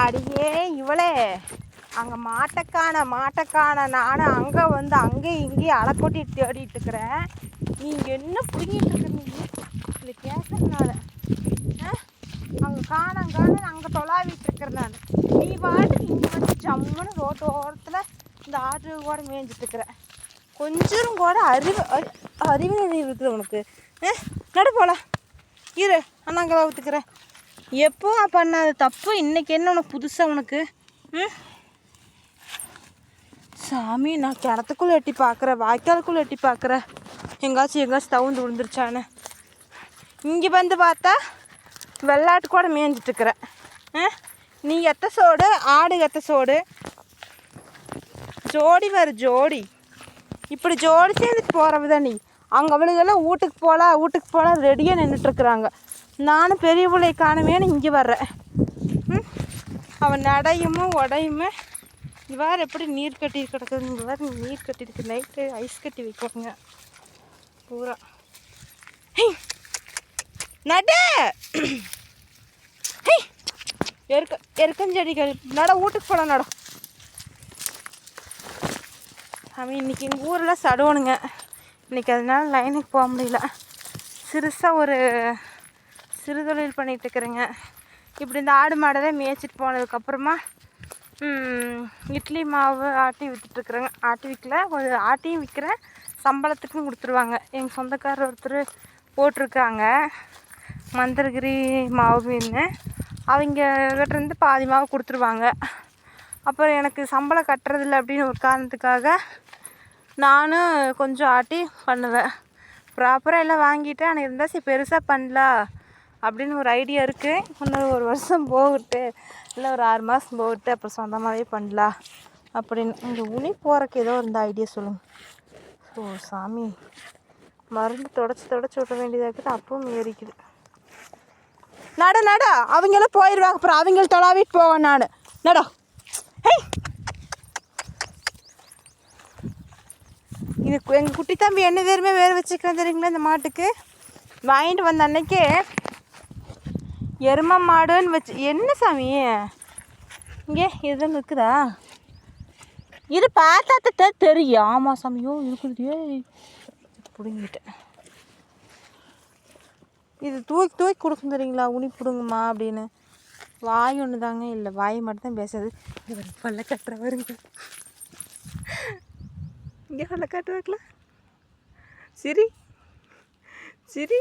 அடியே இவளே. அங்கே மாட்டக்கான மாட்டக்கான. நானும் அங்கே வந்து அங்கே இங்கேயும் அலை கொட்டி தேடிட்டு இருக்கிறேன். நீங்கள் என்ன பிடிங்கிட்டு இருக்கிறீங்க இல்லை கேட்கறதுனால அங்கே காணம் காணும் அங்கே தொலாவிட்டு இருக்கிறேன் நான். நீ பாட்டுக்கு இங்கே வந்து ஜம்முன்னு ரோட்டு ஓரத்தில் இந்த ஆற்று கூட மேய்ஞ்சிட்டு இருக்கிறேன் கொஞ்சம் கூட அறிவு அறி- அறிவு அறிவு இருக்குது உனக்கு. ஆ? நடு போலாம். இரு அண்ணாங்களா ஊற்றுக்கிறேன் எப்போ பண்ணாத தப்பு. இன்னைக்கு என்ன உனக்கு புதுசாக உனக்கு? ம்? சாமி நான் கிணத்துக்குள்ளே எட்டி பார்க்குறேன். வாய்க்காலுக்குள்ளே எட்டி பார்க்குறேன். எங்காச்சும் எங்காச்சும் தவுந்து விழுந்துருச்சான்னு. இங்கே வந்து பார்த்தா வெள்ளாட்டு கூட மேய்ஞ்சிட்ருக்குற ஆ? நீ எத்த சோடு? ஆடு எத்த சோடு? ஜோடி வர ஜோடி. இப்படி ஜோடி சேர்ந்துட்டு போகிறவ தான் நீ. அங்கே அவளுகெல்லாம் வீட்டுக்கு போகலாம் வீட்டுக்கு போகலாம் ரெடியாக நின்றுட்டுருக்குறாங்க நானும் பெரிய பிள்ளை காணுமேனு இங்கே வர்றேன். ம்? அவன் நடையுமோ உடையுமே? இவ்வாறு எப்படி நீர் கட்டி கிடக்குது. வேறு நீர் கட்டியிருக்கு. நைட்டு ஐஸ் கட்டி வைப்பாங்க பூரா. நட நடு! ஹேய், எருக்க எருக்கஞ்செடிகள் நட வீட்டுக்கு போகலாம் நட. அவன் இன்னைக்கு எங்கள் ஊரில் சடுவனுங்க. இன்றைக்கி அதனால லைனுக்கு போக முடியல. சிறுசாக ஒரு சிறு தொழில் பண்ணிகிட்ருக்குறேங்க இப்படி இந்த ஆடு மாடை மேய்ச்சிட்டு போனதுக்கப்புறமா இட்லி மாவு ஆட்டி விற்றுட்டுருக்குறேங்க ஆட்டி விற்கல கொஞ்சம் ஆட்டியும் விற்கிறேன் சம்பளத்துக்கும் கொடுத்துருவாங்க. எங்கள் சொந்தக்காரர் ஒருத்தர் போட்டிருக்காங்க. மந்திரகிரி மாவு மீன் அவங்க இருந்து பாதி மாவு கொடுத்துருவாங்க. அப்புறம் எனக்கு சம்பளம் கட்டுறதில்ல அப்படின்னு ஒரு காரணத்துக்காக நானும் கொஞ்சம் ஆட்டி பண்ணுவேன். ப்ராப்பராக எல்லாம் வாங்கிட்டு ஆனால் இருந்தால் சரி பெருசாக பண்ணலாம் அப்படின்னு ஒரு ஐடியா இருக்குது இன்னும் ஒரு வருஷம் போகட்டு. இல்லை ஒரு ஆறு மாதம் போகட்டு அப்புறம் சொந்தமாகவே பண்ணலாம் அப்படின்னு. இந்த உனி போகிறக்கு ஏதோ இருந்த ஐடியா சொல்லுங்கள் ஓ சாமி. மருந்து தொடச்சி தொடச்சி விட வேண்டியதாக இருக்குது. அப்பவும் ஏறிக்குது. நட நட. அவங்களாம் போயிடுவாங்க அப்புறம் அவங்கள தொலாவிட்டு போவேன் நான். நட. ஹே! இது எங்கள் குட்டி தம்பி என்ன பேருமே வேறு வச்சுக்கிறேன் தெரியுங்களா இந்த மாட்டுக்கு? வாங்கிட்டு வந்த அன்னைக்கே எரும மாடுன்னு வச்சு என்ன சாமி? இங்கே எதுவும் இருக்குதா? இது பார்த்தா தெரியும். ஆமாம் சாமியோ இருக்குதுயே பிடுங்கிட்டேன். இது தூக்கி தூக்கி கொடுக்கும் தெரியுங்களா? உனி பிடுங்குமா அப்படின்னு. வாய் ஒன்று தாங்க இல்லை வாய் மட்டும்தான் பேசாது. இவர் பல்ல கட்டுற வருங்க இங்கே சொல்ல காட்டு வைக்கலாம் சிரி. சிரி.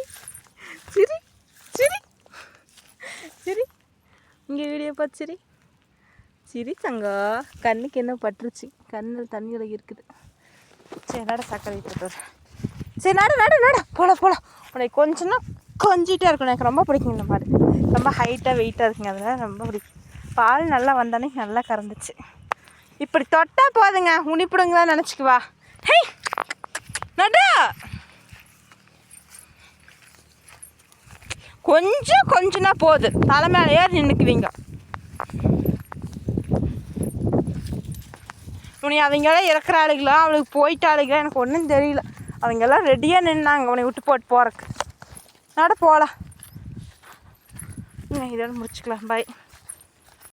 சிரி. சிரி. சிரி. இங்கே வீடியோ பார்த்து சிரி. சிரி தங்கா கண்ணுக்கு என்ன பட்டுருச்சு? கண்ணில் தண்ணி இருக்குது. சரி நட சக்கரை வீட்டு சரி நட நட நட. போல போல உனக்கு கொஞ்சம்னா கொஞ்சிட்டே இருக்கும் எனக்கு ரொம்ப பிடிக்கும் இந்த மாதிரி ரொம்ப ஹைட்டாக வெயிட்டாக இருக்குங்க. அதெல்லாம் ரொம்ப பிடிக்கும். பால் நல்லா வந்தானே நல்லா கறந்துச்சு. இப்படி தொட்டால் போதுங்க. உனிப்பிடுங்களா நினச்சிக்குவா ஹே நடு கொஞ்சம் கொஞ்சம்னா போகுது தலை மேலே ஏறி நின்றுக்குவீங்க உனி அவங்களாம் இறக்குற ஆளுங்களா அவளுக்கு போயிட்ட ஆளுங்களா எனக்கு ஒன்றும் தெரியல. அவங்கெல்லாம் ரெடியாக நின்னாங்க. உன்னை விட்டு போட்டு போகிறக்கு நட போகலாம் இதோட முடிச்சுக்கலாம். பாய்